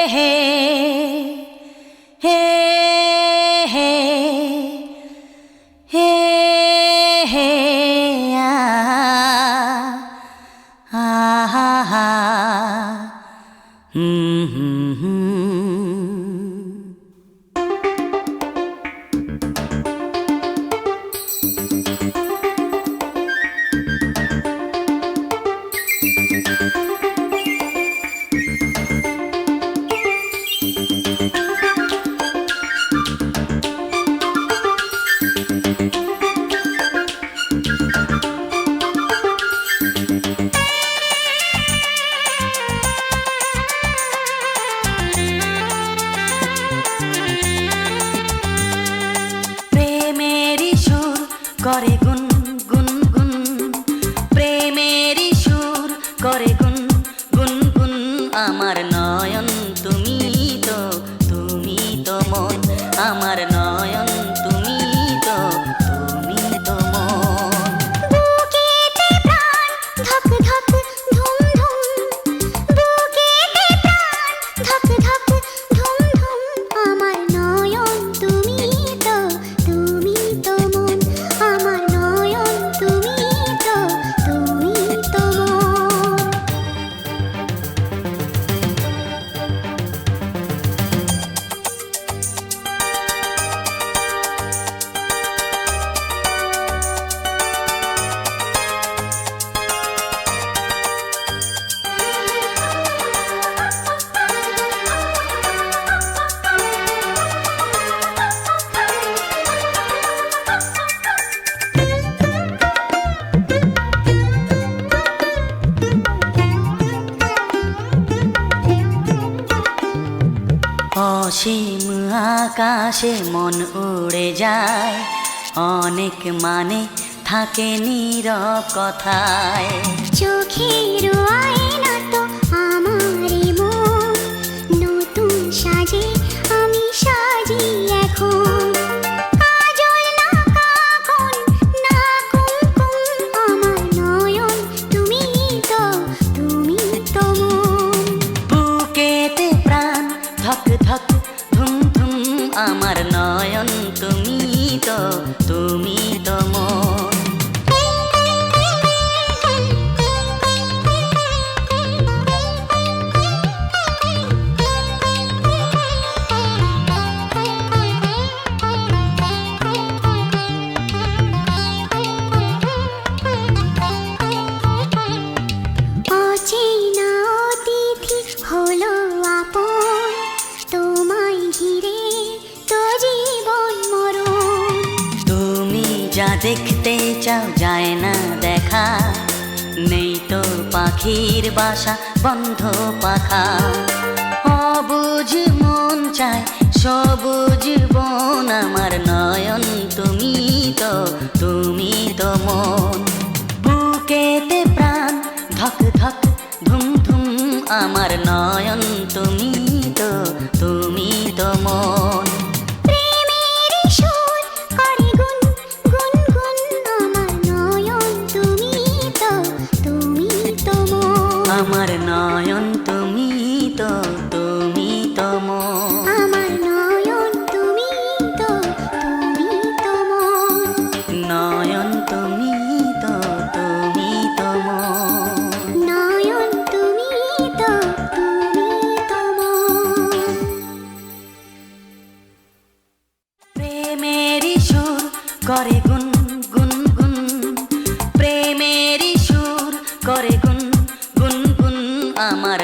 Hey. করে গুণ অসীম আকাশে মন উড়ে যায়। অনেক মানে থাকে নীর কথায়। তুমি দেখতে চাও, যায় না দেখা। নেই তো পাখির বাসা, বন্ধ পাখা। অবুঝ মন চায়, সবুজ বন। আমার নয়ন, তুমি তো তুমি তো মন। বুকেতে প্রাণ, ধক ধক, ধুম ধুম। আমার নয়ন, তুমি তো তুমি তো মন। প্রেমেরই সুর করে গুন গুন গুন। প্রেমেরই সুর করে গুন গুন গুন। আমার